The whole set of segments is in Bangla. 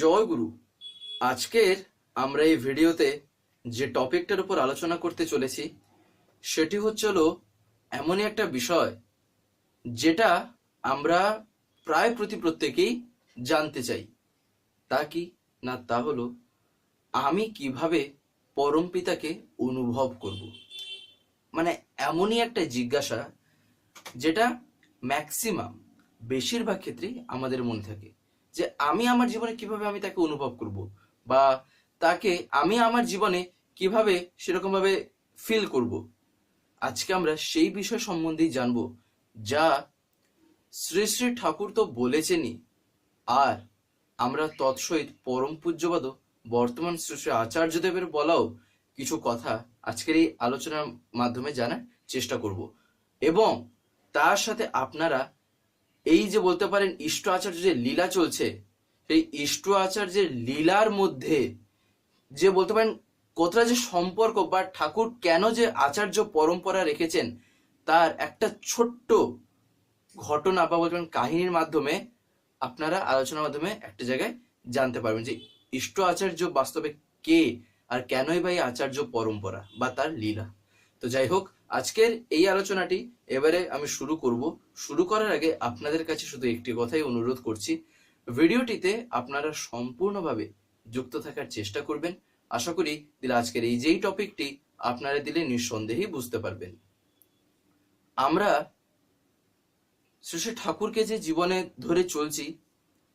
জয় গুরু। আজকের আমরা এই ভিডিওতে যে টপিকটার উপর আলোচনা করতে চলেছি, সেটি হচ্ছে হলো এমনই একটা বিষয় যেটা আমরা প্রায় প্রতি প্রত্যেকেই জানতে চাই। তা কি না তা হলো, আমি কীভাবে পরম পিতাকে অনুভব করব? মানে এমনই একটা জিজ্ঞাসা যেটা ম্যাক্সিমাম বেশিরভাগ ক্ষেত্রেই আমাদের মনে থাকে। যে আমি আমার জীবনে কীভাবে আমি তাকে অনুভব করব বা তাকে আমি আমার জীবনে কীভাবে সেরকম ভাবে ফিল করব? আজকে আমরা সেই বিষয় সম্বন্ধেই জানব যা শ্রী শ্রী ঠাকুর তো বলেছেনই। আর আমরা তৎসহিত পরম পূজ্যবাদ বর্তমান শ্রী শ্রী আচার্যদেবের বলাও কিছু কথা আজকের এই আলোচনার মাধ্যমে জানার চেষ্টা করব। এবং তার সাথে আপনারা এই যে বলতে পারেন ইষ্ট আচার্য যে লীলা চলছে, সেই ইষ্ট আচার্যের লীলার মধ্যে যে বলতে পারেন কতটা যে সম্পর্ক বা ঠাকুর কেন যে আচার্য পরম্পরা রেখেছেন, তার একটা ছোট্ট ঘটনা বা বলতে পারেন কাহিনীর মাধ্যমে আপনারা আলোচনার মাধ্যমে একটা জায়গায় জানতে পারবেন যে ইষ্ট আচার্য বাস্তবে কে আর কেনই বা এই আচার্য পরম্পরা বা তার লীলা। তো যাই হোক, আজকের এই আলোচনাটি এবারে আমি শুরু করব। শুরু করার আগে আপনাদের কাছে শুধু একটি কথাই অনুরোধ করছি। ভিডিওটিতে আপনারা সম্পূর্ণভাবে যুক্ত থাকার চেষ্টা করবেন। আশা করি দিলে আজকের এই যেই টপিকটি আপনারা দিলে নিঃসন্দেহেই বুঝতে পারবেন। আমরা শ্রী ঠাকুরকে যে জীবনে ধরে চলছি,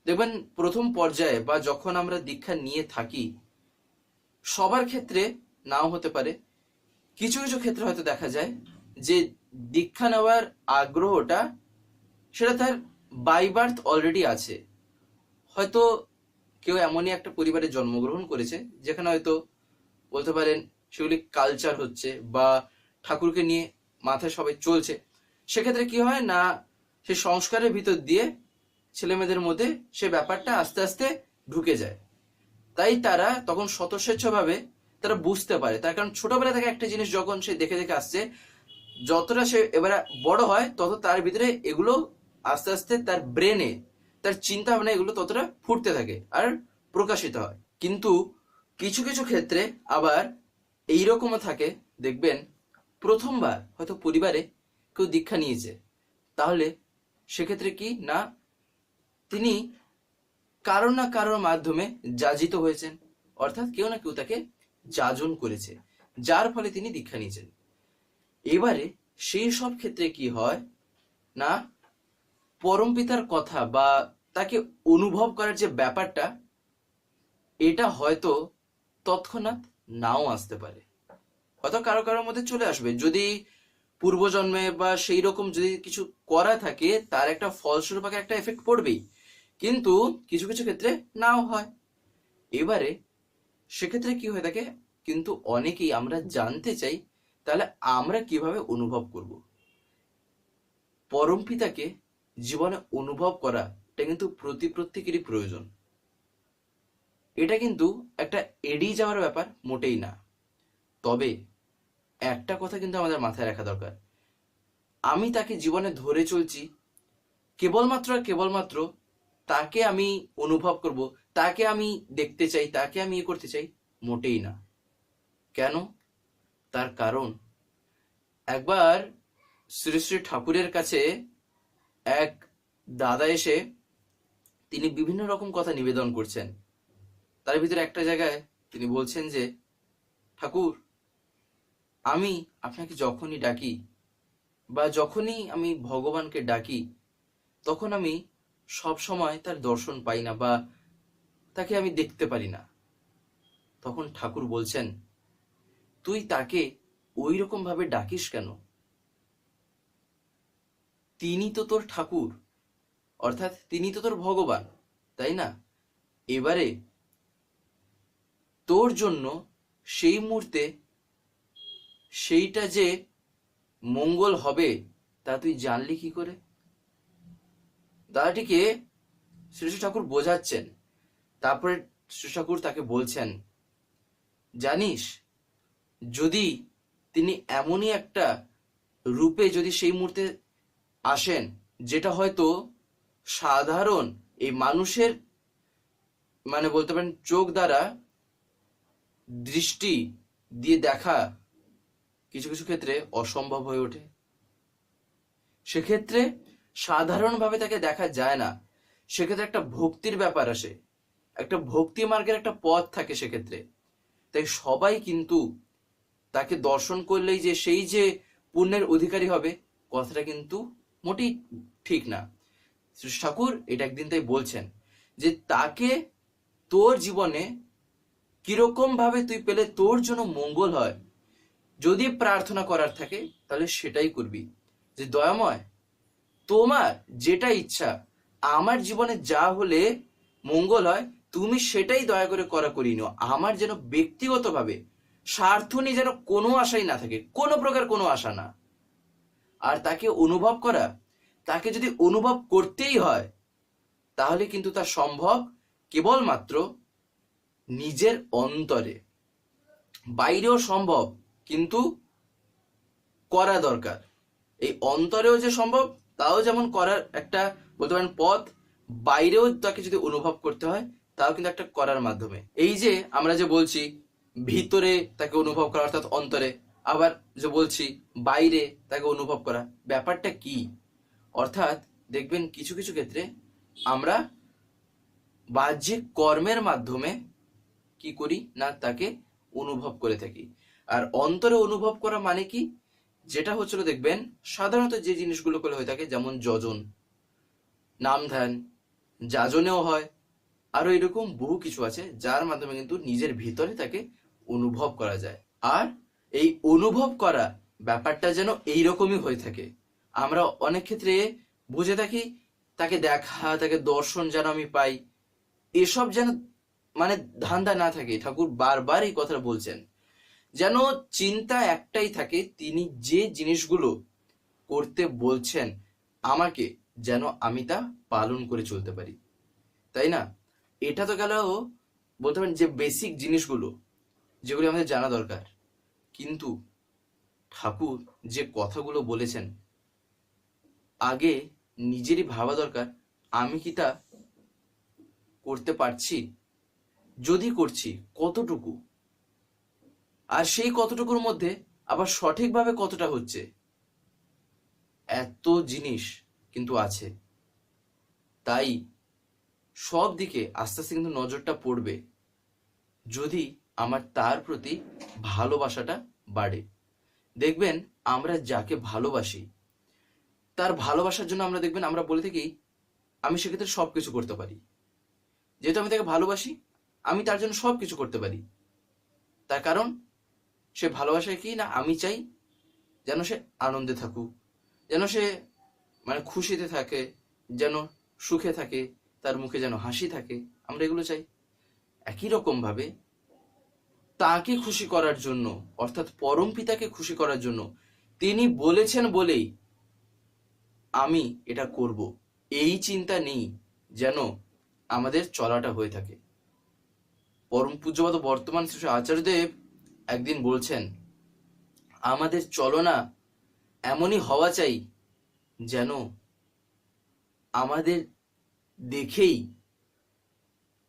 দেখবেন প্রথম পর্যায়ে বা যখন আমরা দীক্ষা নিয়ে থাকি, সবার ক্ষেত্রে নাও হতে পারে কিছু কিছু ক্ষেত্রে হয়তো দেখা যায় যে দীক্ষা নেওয়ার আগ্রহটা সেটা তার বাই বার্থ অলরেডি আছে। হয়তো কেউ এমনই একটা পরিবারে জন্মগ্রহণ করেছে যেখানে হয়তো বলতে পারেন সেগুলি কালচার হচ্ছে বা ঠাকুরকে নিয়ে মাথায় সবাই চলছে। সেক্ষেত্রে কি হয় না, সে সংস্কারের ভিতর দিয়ে ছেলে মেয়েদের মধ্যে সে ব্যাপারটা আস্তে আস্তে ঢুকে যায়। তাই তারা তখন স্বতঃস্বেচ্ছভাবে তারা বুঝতে পারে। তার কারণ ছোটবেলা থেকে একটা জিনিস যখন সে দেখে দেখে আসছে, যতটা সে এবারে বড় হয়, তত তার ভিতরে এগুলো আস্তে আস্তে তার ব্রেনে তার চিন্তা ভাবনা এগুলো ততটা ফুটতে থাকে আর প্রকাশিত হয়। কিন্তু কিছু কিছু ক্ষেত্রে আবার এইরকমও থাকে, দেখবেন প্রথমবার হয়তো পরিবারে কেউ দীক্ষা নিয়েছে, তাহলে সেক্ষেত্রে কি না তিনি কারও না কারোর মাধ্যমে যাজিত হয়েছেন, অর্থাৎ কেউ না কেউ তাকে যাজন করেছে, যার ফলে তিনি দীক্ষা নিয়েছেন। এবারে সেই সব ক্ষেত্রে কি হয় না পরমপিতার কথা বা তাকে অনুভব করার যে ব্যাপারটা, এটা হয়তো তৎক্ষণাৎ নাও আসতে পারে। হয়তো কারও কারোর মধ্যে চলে আসবে। যদি পূর্বজন্মে বা সেই রকম যদি কিছু করা থাকে, তার একটা ফলস্বরূপ একটা এফেক্ট পড়বেই। কিন্তু কিছু কিছু ক্ষেত্রে নাও হয়। এবারে সেক্ষেত্রে কি হয়ে থাকে? কিন্তু অনেকেই আমরা জানতে চাই, তাহলে আমরা কীভাবে অনুভব করব? পরম পিতাকে জীবনে অনুভব করা, এটা কিন্তু প্রতি প্রত্যেকেরই প্রয়োজন। এটা কিন্তু একটা এড়িয়ে যাওয়ার ব্যাপার মোটেই না। তবে একটা কথা কিন্তু আমাদের মাথায় রাখা দরকার। আমি তাকে জীবনে ধরে চলছি, কেবলমাত্র আর কেবলমাত্র তাকে আমি অনুভব করব তাকে আমি দেখতে চাই, তাকে আমি ইয়ে করতে চাই, মোটেই না। কেন? তার কারণ, একবার শ্রী শ্রী ঠাকুরের কাছে এক দাদা এসে তিনি বিভিন্ন রকম কথা নিবেদন করছেন। তার ভিতরে একটা জায়গায় তিনি বলছেন যে, ঠাকুর, আমি আপনাকে যখনই ডাকি বা যখনই আমি ভগবানকে ডাকি, তখন আমি সব সময় তার দর্শন পাই না বা তাকে আমি দেখতে পারি না। তখন ঠাকুর বলছেন, তুই তাকে ওই রকম ভাবে ডাকিস কেন? তিনি তো তোর ঠাকুর, অর্থাৎ তিনি তো তোর ভগবান, তাই না? এবারে তোর জন্য সেই মুহূর্তে সেইটা যে মঙ্গল হবে, তা তুই জানলি কি করে? দাদাটিকে শ্রী ঠাকুর বোঝাচ্ছেন তারপরে ঠাকুর তাকে বলছেন, জানিস, যদি তিনি এমনই একটা রূপে যদি সেই মুহূর্তে আসেন, যেটা হয়তো সাধারণ এই মানুষের মানে বলতে পারেন চোখ দ্বারা দৃষ্টি দিয়ে দেখা কিছু কিছু ক্ষেত্রে অসম্ভব হয়ে ওঠে। সেক্ষেত্রে সাধারণভাবে তাকে দেখা যায় না। সেক্ষেত্রে একটা ভক্তির ব্যাপার আসে। একটা ভক্তি মার্গের একটা পথ থাকে সেক্ষেত্রে। তাই সবাই কিন্তু তাকে দর্শন করলেই যে সেই যে পুণ্যের অধিকারী হবে, কথাটা কিন্তু মোটেই ঠিক না। ঠাকুর এটা একদিন তাই বলছেন যে তাকে তোর জীবনে কীরকম ভাবে তুই পেলে তোর জন্য মঙ্গল হয়, যদি প্রার্থনা করার থাকে তাহলে সেটাই করবি। যে দয়াময়, তোমার যেটা ইচ্ছা, আমার জীবনে যা হলে মঙ্গল হয় তুমি সেটাই দয়া করে করা করি নিও। আমার যেন ব্যক্তিগতভাবে স্বার্থ নিয়ে যেন কোনো আশাই না থাকে, কোনো প্রকার কোনো আশা না। আর তাকে অনুভব করা, তাকে যদি অনুভব করতেই হয়, তাহলে কিন্তু তা সম্ভব কেবলমাত্র নিজের অন্তরে। বাইরেও সম্ভব, কিন্তু করা দরকার। এই অন্তরেও যে সম্ভব, তাও যেমন করার একটা বলতে পারেন পথ, বাইরেও তাকে যদি অনুভব করতে হয় তাও কিন্তু একটা করার মাধ্যমে। এই যে আমরা যে বলছি ভিতরে তাকে অনুভব করা, অর্থাৎ অন্তরে, আবার যে বলছি বাইরে তাকে অনুভব করা, ব্যাপারটা কি? অর্থাৎ দেখবেন কিছু কিছু ক্ষেত্রে আমরা বাহ্যিক কর্মের মাধ্যমে কি করি না তাকে অনুভব করে থাকি। আর অন্তরে অনুভব করা মানে কি? যেটা হচ্ছিল দেখবেন সাধারণত যে জিনিসগুলো করে হয়ে থাকে, যেমন যজন নাম ধ্যান যাজনেও হয় আরও এরকম বহু কিছু আছে যার মাধ্যমে কিন্তু নিজের ভিতরে তাকে অনুভব করা যায়। আর এই অনুভব করা ব্যাপারটা যেন এইরকমই হয়ে থাকে। আমরা অনেক ক্ষেত্রে বুঝে থাকি, তাকে দেখা, তাকে দর্শন যেন আমি পাই, এসব যেন মানে ধান্দা না থাকে। ঠাকুর বারবার এই কথাটা বলছেন। যেন চিন্তা একটাই থাকে, তিনি যে জিনিসগুলো করতে বলছেন, আমাকে যেন আমি তা পালন করে চলতে পারি। তাই না? এটা তো গেল বলতে পারেন যে বেসিক জিনিসগুলো, যেগুলো আমাদের জানা দরকার। কিন্তু ঠাকুর যে কথাগুলো বলেছেন, আগে নিজেরই ভাবা দরকার, আমি কি তা করতে পারছি? যদি করছি, কতটুকু? আর সেই কতটুকুর মধ্যে আবার সঠিকভাবে কতটা হচ্ছে? এত জিনিস কিন্তু আছে। তাই সব দিকে আস্তে আস্তে কিন্তু নজরটা পড়বে যদি আমার তার প্রতি ভালোবাসাটা বাড়ে। দেখবেন আমরা যাকে ভালোবাসি, তার ভালোবাসার জন্য আমরা দেখবেন আমরা বলে থাকি, আমি সেক্ষেত্রে সব কিছু করতে পারি। যেহেতু আমি তাকে ভালোবাসি, আমি তার জন্য সব কিছু করতে পারি। তার কারণ, সে ভালোবাসায় কি না আমি চাই যেন সে আনন্দে থাকুক, যেন সে মানে খুশিতে থাকে, যেন সুখে থাকে। তার মুখে যেন হাসি থাকে, আমরা এগুলো চাই। একই রকম ভাবে তাকে খুশি করার জন্য, অর্থাৎ পরম পিতাকে খুশি করার জন্য, তিনি বলেছেন বলেই আমি এটা করব। এই চিন্তা নেই যেন আমাদের চলাটা হয়ে থাকে। পরম পূজ্যপাত বর্তমান শ্রী আচার্যদেব একদিন বলছেন, আমাদের চলনা এমনই হওয়া চাই যেন আমাদের দেখেই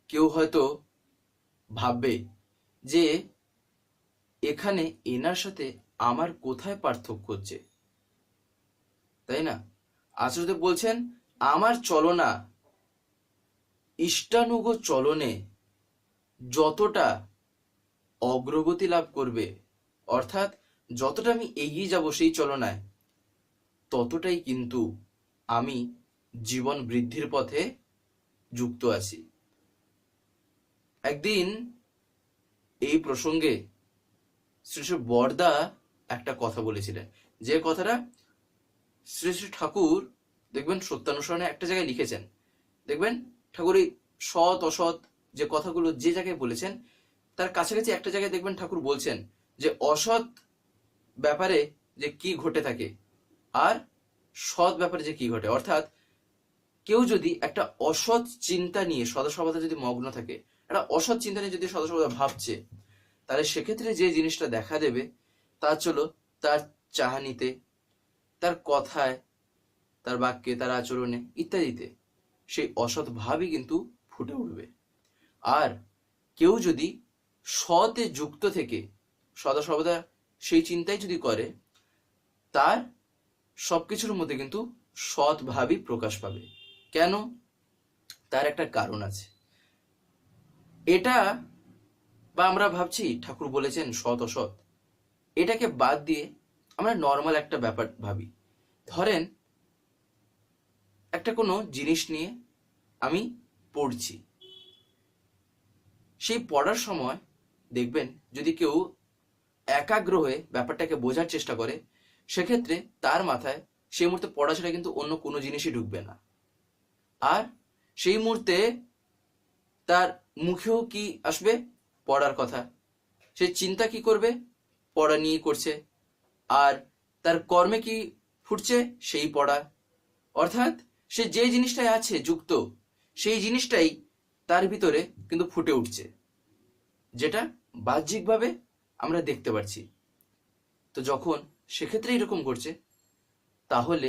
কেউ হয়তো ভাববে যে এখানে এনার সাথে আমার কোথায় পার্থক্য হচ্ছে। তাই না? আচার্যদেব বলছেন, আমার চলনা, ইষ্টানুগ চলনে যতটা অগ্রগতি লাভ করবে, অর্থাৎ যতটা আমি এগিয়ে যাব সেই চলনায়, ততটাই কিন্তু আমি জীবন বৃদ্ধির পথে যুক্ত আছি। একদিন এই প্রসঙ্গে শ্রী বরদা একটা কথা বলেছিলেন। যে কথাটা শ্রী শ্রী ঠাকুর দেখবেন সত্যানুসরণে একটা জায়গায় লিখেছেন। দেখবেন ঠাকুর এই সৎ, অসৎ যে কথাগুলো যে জায়গায় বলেছেন, তার কাছাকাছি একটা জায়গায় দেখবেন ঠাকুর বলছেন যে অসৎ ব্যাপারে যে কি ঘটে থাকে, আর সৎ ব্যাপারে যে কি ঘটে। অর্থাৎ কেউ যদি একটা অসৎ চিন্তা নিয়ে সদা সর্বদা যদি মগ্ন থাকে, একটা অসৎ চিন্তা নিয়ে যদি সদা সর্বদা ভাবছে, তাহলে সেক্ষেত্রে যে জিনিসটা দেখা দেবে, তা চলো তার চাহানিতে, তার কথায়, তার বাক্যে, তার আচরণে ইত্যাদিতে সেই অসৎ ভাবই কিন্তু ফুটে উঠবে। আর কেউ যদি সতে যুক্ত থেকে সদা সর্বদা সেই চিন্তাই যদি করে, তার সবকিছুর মধ্যে কিন্তু সৎ ভাবই প্রকাশ পাবে। কেন? তার একটা কারণ আছে। এটা বা আমরা ভাবছি, ঠাকুর বলেছেন সৎ অসৎ। এটাকে বাদ দিয়ে আমরা নর্মাল একটা ব্যাপার ভাবি। ধরেন, একটা কোনো জিনিস নিয়ে আমি পড়ছি। সেই পড়ার সময় দেখবেন, যদি কেউ একাগ্র হয়ে ব্যাপারটাকে বোঝার চেষ্টা করে, সেক্ষেত্রে তার মাথায় সেই মুহূর্তে পড়া ছাড়া কিন্তু অন্য কোনো জিনিসই ঢুকবে না। আর সেই মুহূর্তে তার মুখেও কি আসবে? পড়ার কথা। সে চিন্তা কি করবে? পড়া নিয়ে করছে। আর তার কর্মে কি ফুটছে? সেই পড়া। অর্থাৎ সে যে জিনিসটাই আছে যুক্ত, সেই জিনিসটাই তার ভিতরে কিন্তু ফুটে উঠছে, যেটা বাহ্যিকভাবে আমরা দেখতে পাচ্ছি তো যখন সেক্ষেত্রে এরকম করছে তাহলে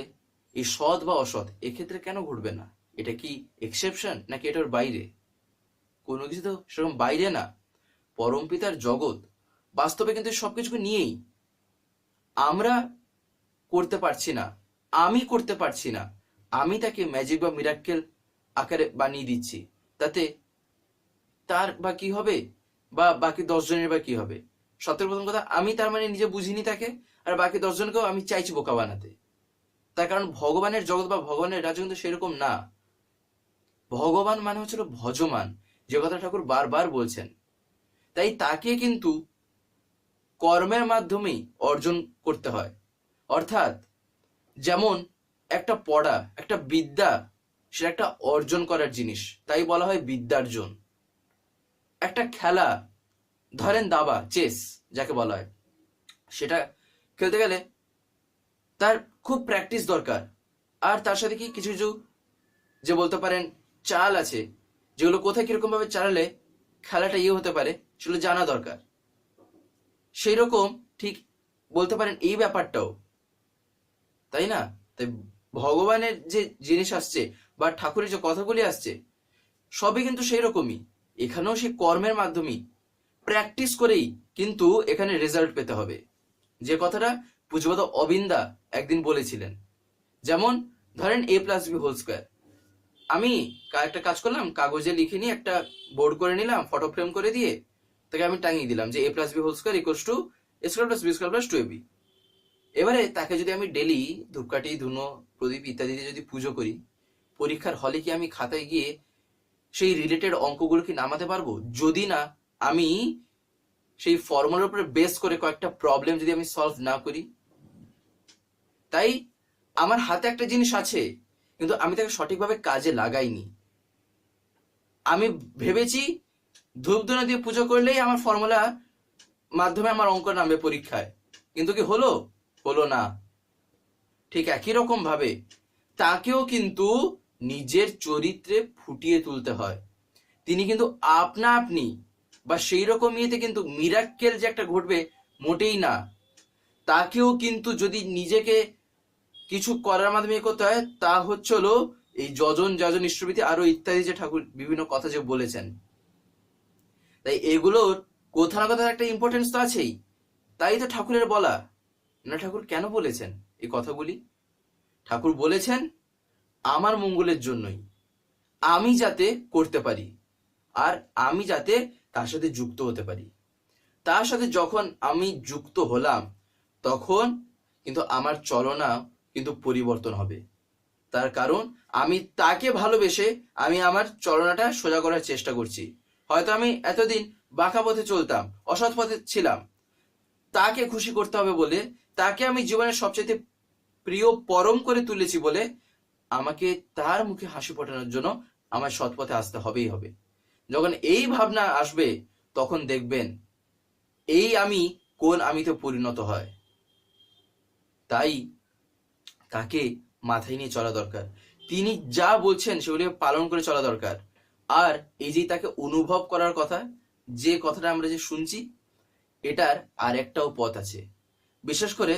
এই সৎ বা অসৎ এক্ষেত্রে কেন ঘটবে না? এটা কি এক্সেপশন নাকি এটার বাইরে? কোনো কিছু তো সেরকম বাইরে না। পরম পিতার জগৎ বাস্তবে কিন্তু সবকিছুকে নিয়েই আমরা করতে পারছি না, আমি করতে পারছি না, আমি তাকে ম্যাজিক বা মিরাক্কেল আকারে বানিয়ে দিচ্ছি। তাতে তার বা কি হবে? বা বাকি দশজনের বা কি হবে? সত্যের প্রথম কথা, আমি তার মানে নিজে বুঝিনি তাকে, আর বাকি দশজনকেও আমি চাইছি বোকা বানাতে। তার কারণ ভগবানের জগৎ বা ভগবানের রাজ্য কিন্তু সেরকম না। ভগবান মানে হচ্ছিল ভজমান। যে কথা ঠাকুর বারবার বলছেন। তাই তাকে কিন্তু কর্মের মাধ্যমেই অর্জন করতে হয়। অর্থাৎ যেমন একটা পড়া, একটা বিদ্যা, সেটা একটা অর্জন করার জিনিস। তাই বলা হয় বিদ্যার্জন। একটা খেলা, ধরেন দাবা, চেস, যাকে বলা হয়। সেটা খেলতে গেলে তার খুব প্র্যাকটিস দরকার। আর তার সাথে কি কিছু কিছু যে বলতে পারেন চাল আছে, যেগুলো কোথায় কীরকম ভাবে চালালে খেলাটা ইয়ে হতে পারে সেগুলো জানা দরকার। সেই রকম ঠিক বলতে পারেন এই ব্যাপারটাও। তাই না? তাই ভগবানের যে জিনিস আসছে বা ঠাকুরের যে কথাগুলি আসছে, সবই কিন্তু সেই রকমই এখানেও সেই কর্মের মাধ্যমেই প্র্যাকটিস করেই কিন্তু এখানে রেজাল্ট পেতে হবে। যে কথাটা পুজোপদ অবিন্দা একদিন বলেছিলেন, যেমন ধরেন A plus B whole square. আমি একটা কাজ করলাম, কাগজে লিখে নিয়ে একটা বোর্ড করে নিলাম ফটো ফ্রেম করে দিয়ে তাকে আমি টাঙিয়ে দিলাম যে A plus B whole square equals to A square plus B square plus two B এবারে তাকে যদি আমি ডেলি ধূপকাঠি, ধুনো, প্রদীপ ইত্যাদি দিয়ে যদি পুজো করি, পরীক্ষার হলে কি আমি খাতায় গিয়ে সেই রিলেটেড অঙ্কগুলো কি নামাতে পারব? যদি না, আমি সেই ফর্মুলার উপরে বেস করে কয়েকটা প্রবলেম যদি আমি সলভ না করি, তাই আমার হাতে একটা জিনিস আছে। কিন্তু আমি তাকে সঠিকভাবে কাজে লাগাইনি। আমি ভেবেছি ধূপধুনা দিয়ে পুজো করলেই আমার ফর্মুলা মাধ্যমে আমার অঙ্ক নামবে পরীক্ষায়। কিন্তু কি হলো? হলো না। ঠিক একই রকম ভাবে তাকেও কিন্তু নিজের চরিত্রে ফুটিয়ে তুলতে হয়। তিনি কিন্তু আপনা আপনি বা সেই রকম ইয়েতে কিন্তু মিরাক্কেল যে একটা ঘটবে মোটেই না। তাকেও কিন্তু যদি নিজেকে কিছু করার মাধ্যমে করতে হয়, তা হচ্ছে হলো এই যজন যজন ইষ্টভীতি আরও ইত্যাদি যে ঠাকুর বিভিন্ন কথা যে বলেছেন। তাই এগুলোর কোথা না কোথাও একটা ইম্পর্টেন্স তো আছেই। তাই তো ঠাকুরের বলা। না ঠাকুর কেন বলেছেন এই কথাগুলি? ঠাকুর বলেছেন, আমার মঙ্গলের জন্যই। আমি যাতে করতে পারি আর আমি যাতে তার সাথে যুক্ত হতে পারি। তার সাথে যখন আমি যুক্ত হলাম, তখন কিন্তু আমার চলনা কিন্তু পরিবর্তন হবে। তার কারণ, আমি তাকে ভালোবেসে আমি আমার চলনাটা সোজা করার চেষ্টা করছি। হয়তো আমি এতদিন বাঁকা পথে চলতাম, অসৎ পথে ছিলাম। তাকে খুশি করতে হবে বলে, তাকে আমি জীবনের সবচেয়ে প্রিয় পরম করে তুলেছি বলে আমাকে তার মুখে হাসি ফোটানোর জন্য আমার সৎ পথে আসতে হবেই হবে। যখন এই ভাবনা আসবে, তখন দেখবেন, এই আমি কোন আমিতে পরিণত হয়। তাই তাকে মাথায় নিয়ে চলা দরকার। তিনি যা বলছেন সেগুলি পালন করে চলা দরকার। আর এই যে তাকে অনুভব করার কথা, যে কথাটা আমরা যে শুনছি, এটার আর একটাও পথ আছে। বিশেষ করে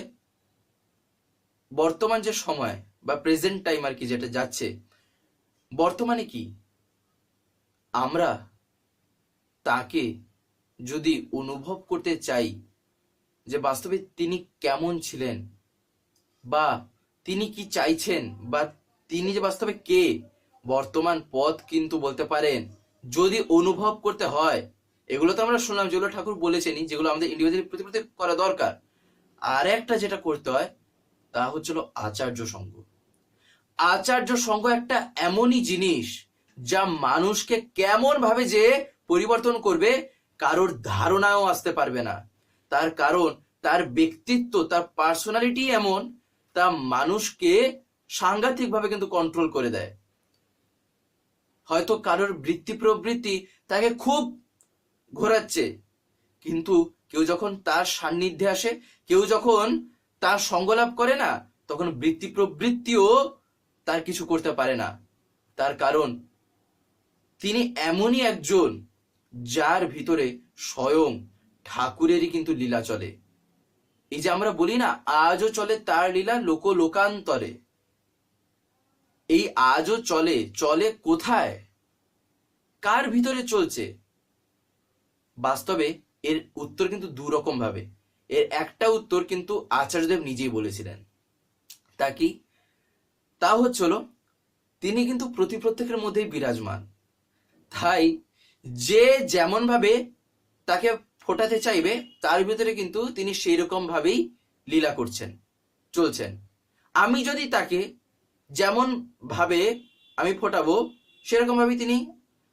বর্তমান যে সময় বা প্রেজেন্ট টাইম আর কি যেটা যাচ্ছে, বর্তমানে কি আমরা তাকে যদি অনুভব করতে চাই যে বাস্তবে তিনি কেমন ছিলেন বা তিনি কি চাইছেন বা তিনি যে বাস্তবে কে? বর্তমান পথ কিন্তু বলতে পারেন, যদি অনুভব করতে হয়, এগুলো তো আমরা শুনলাম, যেগুলো ঠাকুর বলেছেনই, যেগুলো আমাদের ইন্ডিভিজুয়ালি প্রতি প্রতি করা দরকার। আর একটা যেটা করতে হয়, তা হচ্ছিল আচার্য সঙ্গ আচার্য সঙ্গ একটা এমনই জিনিস যা মানুষকে কেমন ভাবে যে পরিবর্তন করবে, কারোর ধারণাও আসতে পারবে না। তার কারণ, তার ব্যক্তিত্ব, তার পার্সোনালিটি এমন তা মানুষকে সাংঘাতিক ভাবে কিন্তু কন্ট্রোল করে দেয়। হয়তো কারোর বৃত্তি প্রবৃত্তি তাকে খুব ঘোরাচ্ছে, কিন্তু কেউ যখন তার সান্নিধ্যে আসে, কেউ যখন তার সঙ্গলাভ করে না, তখন বৃত্তি প্রবৃত্তিও তার কিছু করতে পারে না। তার কারণ, তিনি এমনই একজন যার ভিতরে স্বয়ং ঠাকুরেরই কিন্তু লীলা চলে। এই যে আমরা বলি না, আজও চলে তার লীলা লোক লোকান্তরে। এই আজও চলে চলে কোথায়? কার ভিতরে চলছে? বাস্তবে এর উত্তর কিন্তু দু রকম ভাবে। এর একটা উত্তর কিন্তু আচার্যদেব নিজেই বলেছিলেন। তা কি? তা হচ্ছিল তিনি কিন্তু প্রতি প্রত্যেকের মধ্যেই বিরাজমান। তাই যে যেমন ভাবে তাকে ফোটাতে চাইবে, তার ভিতরে কিন্তু তিনি সেই রকম ভাবেই লীলা করছেন, চলছেন। আমি যদি তাকে যেমন ভাবে আমি ফোটাবো, সেরকম ভাবে তিনি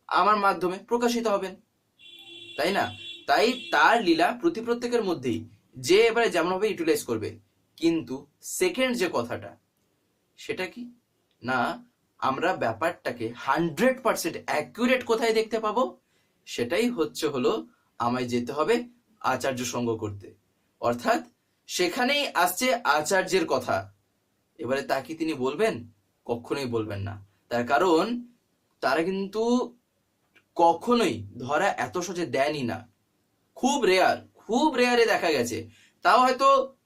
আমার মাধ্যমে প্রকাশিত হবেন। তাই না? তাই তার লীলা প্রতি প্রত্যেকের মধ্যেই যে এবারে যেমন ভাবে ইউটিলাইজ করবে, কিন্তু সেকেন্ড যে কথাটা, সেটা কি? না, আমরা ব্যাপারটাকে হান্ড্রেড পার্সেন্ট অ্যাকুরেট কোথায় দেখতে পাবো? সেটাই হচ্ছে হলো আমায় যেতে হবে আচার্য সঙ্গ করতে। অর্থাৎ সেখানেই আসছে আচার্যের কথা। এবারে তা কি তিনি বলবেন? কখনোই বলবেন না। তার কারণ তারা কিন্তু কখনোই ধরা এত সহজে দেনই না। খুব রেয়ার খুব রেয়ারে দেখা গেছে। তাও হয়তো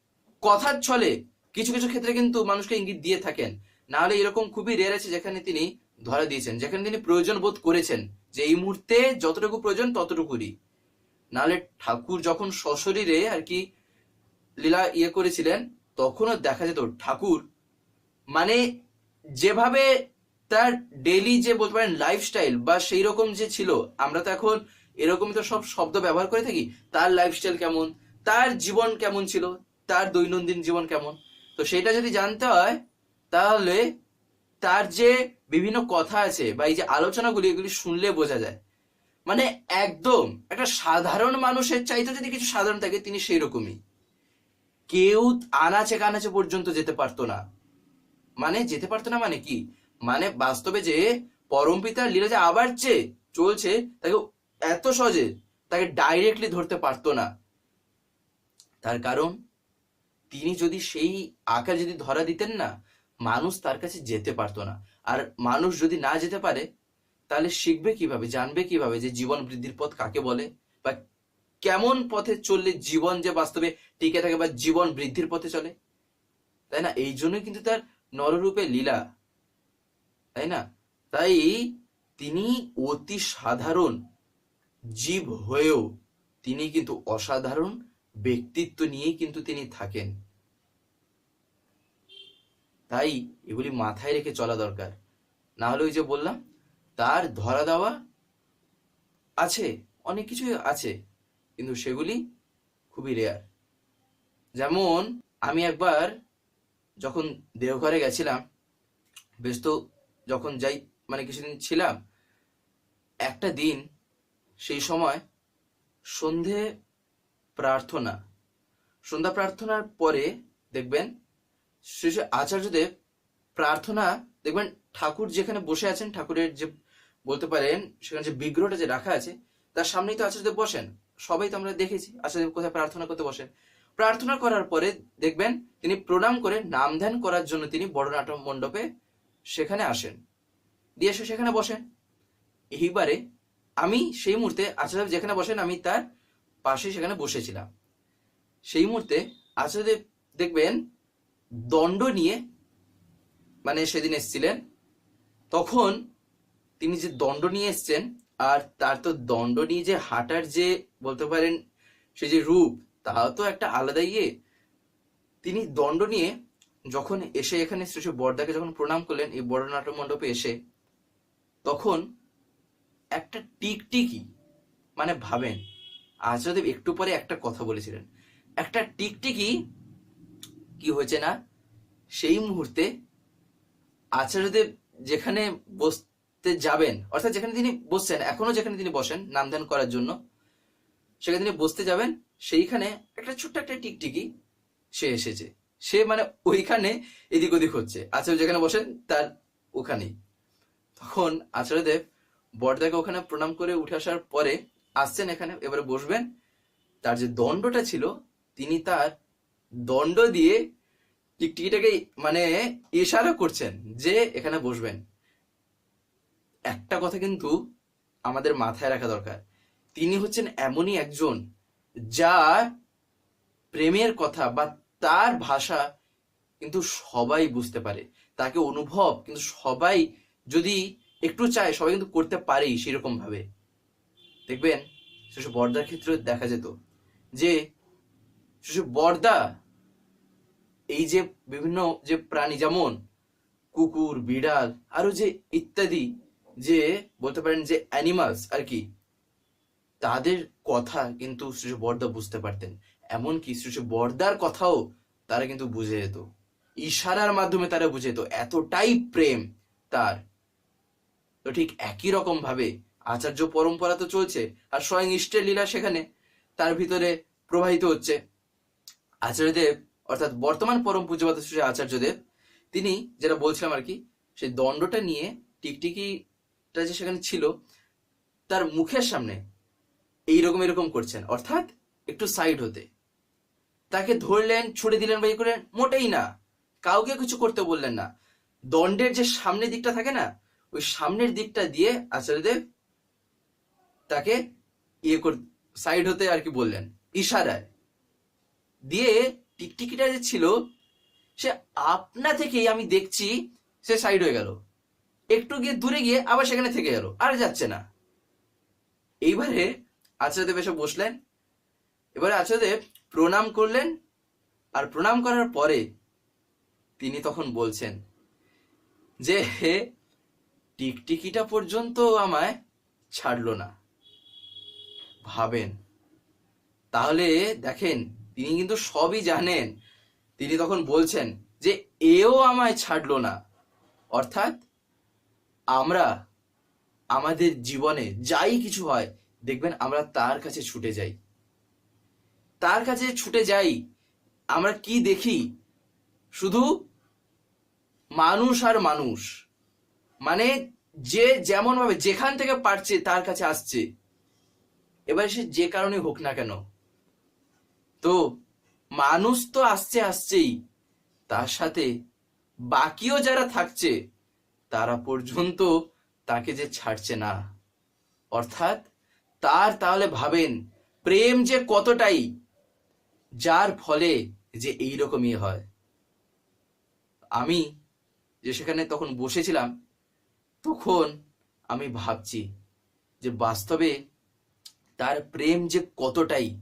কথার ছলে কিছু কিছু ক্ষেত্রে কিন্তু মানুষকে ইঙ্গিত দিয়ে থাকেন। না হলে এরকম খুবই রেয়ার আছে যেখানে তিনি ধরা দিয়েছেন, যেখানে তিনি প্রয়োজন বোধ করেছেন যে এই মুহূর্তে যতটুকু প্রয়োজন ততটুকুরই। নাহলে ঠাকুর যখন সশরীরে আর কি লীলা ইয়ে করেছিলেন, তখনও দেখা যেত ঠাকুর মানে যেভাবে তার ডেলি যে বলতে পারেন লাইফস্টাইল বা সেই রকম যে ছিল, আমরা তো এখন এরকমই তো সব শব্দ ব্যবহার করে থাকি, তার লাইফস্টাইল কেমন, তার জীবন কেমন ছিল, তার দৈনন্দিন জীবন কেমন? তো সেটা যদি জানতে হয়, তাহলে তার যে বিভিন্ন কথা আছে বা এই যে আলোচনাগুলি এগুলি শুনলে বোঝা যায়। মানে একদম একটা সাধারণ মানুষের চাইতে যদি কিছু সাধারণ থাকে, তিনি সেই রকমই কেউ আনাচে কানাচে পর্যন্ত যেতে পারতো না। মানে যেতে পারতো না মানে কি? মানে বাস্তবে যে পরম পিতার লীলা যে আবার যে চলছে, তাকে এত সহজে তাকে ডাইরেক্টলি ধরতে পারতো না। তার কারণ, তিনি যদি সেই আকার যদি ধরা দিতেন না, মানুষ তার কাছে যেতে পারতো না। আর মানুষ যদি না যেতে পারে তাহলে শিখবে কীভাবে, জানবে কীভাবে যে জীবন বৃদ্ধির পথ কাকে বলে? বা কেমন পথে চললে জীবন যে বাস্তবে টিকে থাকে বা জীবন বৃদ্ধির পথে চলে? তাই না? এই জন্যই কিন্তু তার নররূপে লীলা। তাই না? তাই তিনি অতি সাধারণ জীব হয়েও তিনি কিন্তু অসাধারণ ব্যক্তিত্ব নিয়েই কিন্তু তিনি থাকেন। তাই এগুলি মাথায় রেখে চলা দরকার। না হলে ওই যে বললাম তার ধরা দেওয়া আছে, অনেক কিছুই আছে, কিন্তু সেগুলি খুবই রেয়ার যেমন, আমি একবার যখন দেওঘরে গেছিলাম, বেশ তো যখন যাই মানে কিছুদিন ছিলাম, একটা দিন সেই সময় সন্ধে প্রার্থনা, সন্ধ্যা প্রার্থনার পরে দেখবেন শ্রী আচার্যদেব প্রার্থনা, দেখবেন ঠাকুর যেখানে বসে আছেন, ঠাকুরের যে বলতে পারেন, সেখানে যে বিগ্রহটা যে রাখা আছে, তার সামনেই তো আচার্যদেব বসেন। সবাই তো আমরা দেখেছি, আচার্যদেব কোথায় প্রার্থনা করতে বসেন। প্রার্থনা করার পরে দেখবেন, তিনি প্রণাম করে নাম ধ্যান করার জন্য তিনি বড় নাটক মণ্ডপে সেখানে আসেন। দিয়ে এসে সেখানে বসেন। এইবারে আমি সেই মুহূর্তে আচার্যদেব যেখানে বসেন, আমি তার পাশে সেখানে বসেছিলাম। সেই মুহূর্তে আচার্যদেব দেখবেন, দণ্ড নিয়ে মানে সেদিন এসেছিলেন। তখন তিনি যে দণ্ড নিয়ে এসছেন, আর তার তো দণ্ড নিয়ে যে হাঁটার যে, বলতে পারেন, সে যে রূপ, তাও তো একটা আলাদা ইয়ে। তিনি দণ্ড নিয়ে যখন এসে এখানে শ্রী বর্দাকে যখন প্রণাম করলেন, এই বড় নাট্য মণ্ডপে এসে, তখন একটা টিকটিকি মানে ভাবেন, আচার্যদেব একটু পরে একটা কথা বলেছিলেন। একটা টিকটিকি, কি হয়েছে না, সেই মুহূর্তে আচার্যদেব যেখানে বসতে যাবেন। অর্থাৎ যেখানে তিনি বসছেন, এখনও যেখানে তিনি বসেন নাম ধ্যান করার জন্য, সেখানে তিনি বসতে যাবেন, সেইখানে একটা ছোট্ট একটা টিকটিকি, সে এসেছে। সে মানে ওইখানে এদিক ওদিক হচ্ছে। আচার্য যেখানে বসেন, তার ওখানেই। তখন আচার্যদেব বরদাকে ওখানে প্রণাম করে উঠে আসার পরে আসছেন এখানে, এবারে বসবেন। তার যে দণ্ডটা ছিল, তিনি তার দণ্ড দিয়ে টিকটিকিটাকে মানে ইশারা করছেন যে এখানে বসবেন। একটা কথা কিন্তু আমাদের মাথায় রাখা দরকার। তিনি হচ্ছেন এমনই একজন যার প্রেমের কথা বা তার ভাষা কিন্তু সবাই বুঝতে পারে। তাকে অনুভব কিন্তু সবাই যদি একটু চায়, সবাই কিন্তু করতে পারেই সেরকম ভাবে দেখবেন সেসব বর্দার ক্ষেত্রে দেখা যেত যে সেসব বর্দা এই যে বিভিন্ন যে প্রাণী যেমন কুকুর, বিড়াল আরও যে ইত্যাদি যে বলতে পারেন যে অ্যানিমালস আর কি, তাদের কথা কিন্তু শ্রী বর্দা বুঝতে পারতেন। এমনকি শ্রী বর্দার কথাও তারা কিন্তু বুঝে যেত। ইশারার মাধ্যমে তারা বুঝে যেত, এতটাই প্রেম তার। তো ঠিক একই রকম ভাবে আচার্য পরম্পরা তো চলছে, আর স্বয়ং ইষ্টের লীলা সেখানে তার ভিতরে প্রবাহিত হচ্ছে। আচার্যদেব, অর্থাৎ বর্তমান পরম পূজ্যপাত শ্রী আচার্যদেব, তিনি যেটা বলছিলাম আর কি, সেই দণ্ডটা নিয়ে টিকটিকিটা যে সেখানে ছিল, তার মুখের সামনে এইরকম এরকম করছেন। অর্থাৎ একটু সাইড হতে। তাকে ধরলেন, ছুড়ে দিলেন বা করলেন, মোটেই না। কাউকে কিছু করতে বললেন না। দণ্ডের যে সামনের দিকটা থাকে না, ওই সামনের দিকটা দিয়ে আচার্যদেব তাকে ইয়ে কর সাইড হতে আর কি বললেন, ইশারায়। দিয়ে টিকটিকিটা যে ছিল, সে আপনা থেকেই আমি দেখছি, সে সাইড হয়ে গেল। একটু গিয়ে দূরে গিয়ে আবার সেখানে থেকে গেল, আর যাচ্ছে না। এইবারে আচার্যদেব এসে বসলেন। এবারে আচার্যদেব প্রণাম করলেন, আর প্রণাম করার পরে তিনি তখন বলছেন যে, হে, টিকটিকিটা পর্যন্ত আমায় ছাড়লো না। ভাবেন। তাহলে দেখেন, তিনি কিন্তু সবই জানেন। তিনি তখন বলছেন যে, এও আমায় ছাড়লো না। অর্থাৎ আমরা আমাদের জীবনে যাই কিছু হয়, দেখবেন আমরা তার কাছে ছুটে যাই। তার কাছে ছুটে যাই, আমরা কি দেখি? শুধু মানুষ আর মানুষ। মানে যে যেমন ভাবে যেখান থেকে পারছে তার কাছে আসছে। এবার সে যে কারণে হোক না কেন। তো মানুষ তো আসছে আসছেই, তার সাথে বাকিও যারা থাকছে তারা পর্যন্ত তাকে যে ছাড়ছে না। অর্থাৎ তার তাহলে ভাবেন, প্রেম যে কতটাই, যার ফলে যে এইরকমই হয়। আমি যে সেখানে তখন বসেছিলাম, তখন আমি ভাবছি যে বাস্তবে তার প্রেম যে কতটাই,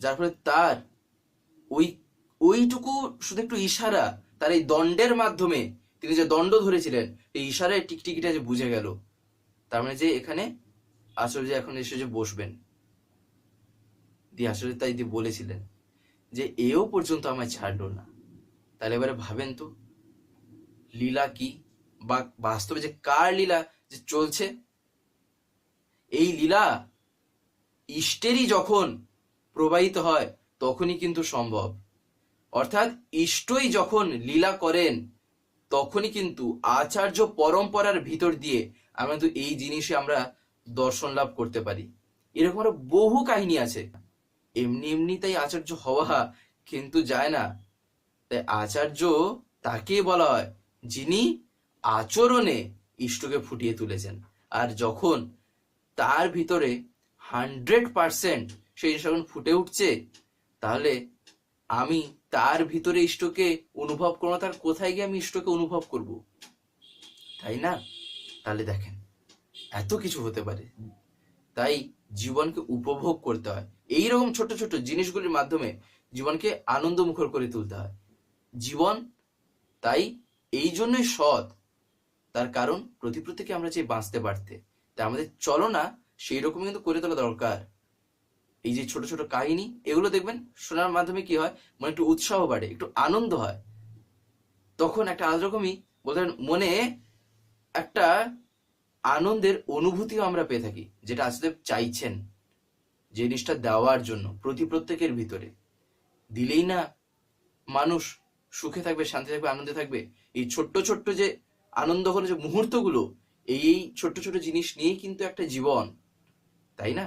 যার ফলে তার ওই, ওইটুকু শুধু একটু ইশারা, তার এই দণ্ডের মাধ্যমে তিনি যে দণ্ড ধরেছিলেন, এই ইশারায় টিকটিকিটা যে বুঝে গেল, তার মানে যে এখানে আচার্য এখন এসে যে বসবেন। দিয়ে আচার্য তাই দিয়ে বলেছিলেন যে, এও পর্যন্ত আমায় ছাড়লো না। তাহলে এবারে ভাবেন তো, লীলা কি? বা বাস্তবে যে কার লীলা যে চলছে? এই লীলা ইষ্টেরই যখন প্রবাহিত হয়, তখনই কিন্তু সম্ভব। অর্থাৎ ইষ্টই যখন লীলা করেন তখনই কিন্তু আচার্য পরম্পরার ভিতর দিয়ে আমরা কিন্তু এই জিনিসে আমরা দর্শন লাভ করতে পারি। এরকম আরও বহু কাহিনী আছে। এমনি এমনি তাই আচার্য হওয়া কিন্তু যায় না। তাই আচার্য তাকে বলা হয় যিনি আচরণে ইষ্টকে ফুটিয়ে তুলেছেন। আর যখন তার ভিতরে হান্ড্রেড পার্সেন্ট সেই জিনিস ফুটে উঠছে, তাহলে আমি তার ভিতরে ইষ্টকে অনুভব করব, তার কোথায় গিয়ে আমি ইষ্টকে অনুভব করব? তাই না? তাহলে দেখেন, এত কিছু হতে পারে। তাই জীবনকে উপভোগ করতে হয়। এই রকম ছোট ছোট জিনিসগুলির মাধ্যমে জীবনকে আনন্দমুখর করে তুলতে হয়। জীবন তাই এই জন্যই সৎ। তার কারণ প্রতি প্রত্যেকে আমরা চাই বাঁচতে পারতে তাই আমাদের চলনা সেই রকম কিন্তু করে তোলা দরকার। এই যে ছোট ছোট কাহিনী, এগুলো দেখবেন শোনার মাধ্যমে কি হয়? মনে একটু উৎসাহ বাড়ে, একটু আনন্দ হয়। তখন একটা আলাদা রকমই বলতে মনে একটা আনন্দের অনুভূতিও আমরা পেয়ে থাকি, যেটা আসলে চাইছেন জিনিসটা দেওয়ার জন্য, প্রতি প্রত্যেকের ভিতরে। দিলেই না মানুষ সুখে থাকবে, শান্তি থাকবে, আনন্দে থাকবে। এই ছোট্ট ছোট্ট যে আনন্দ হলো, যে মুহূর্তগুলো, এই ছোট্ট ছোট জিনিস নিয়েই কিন্তু একটা জীবন, তাই না?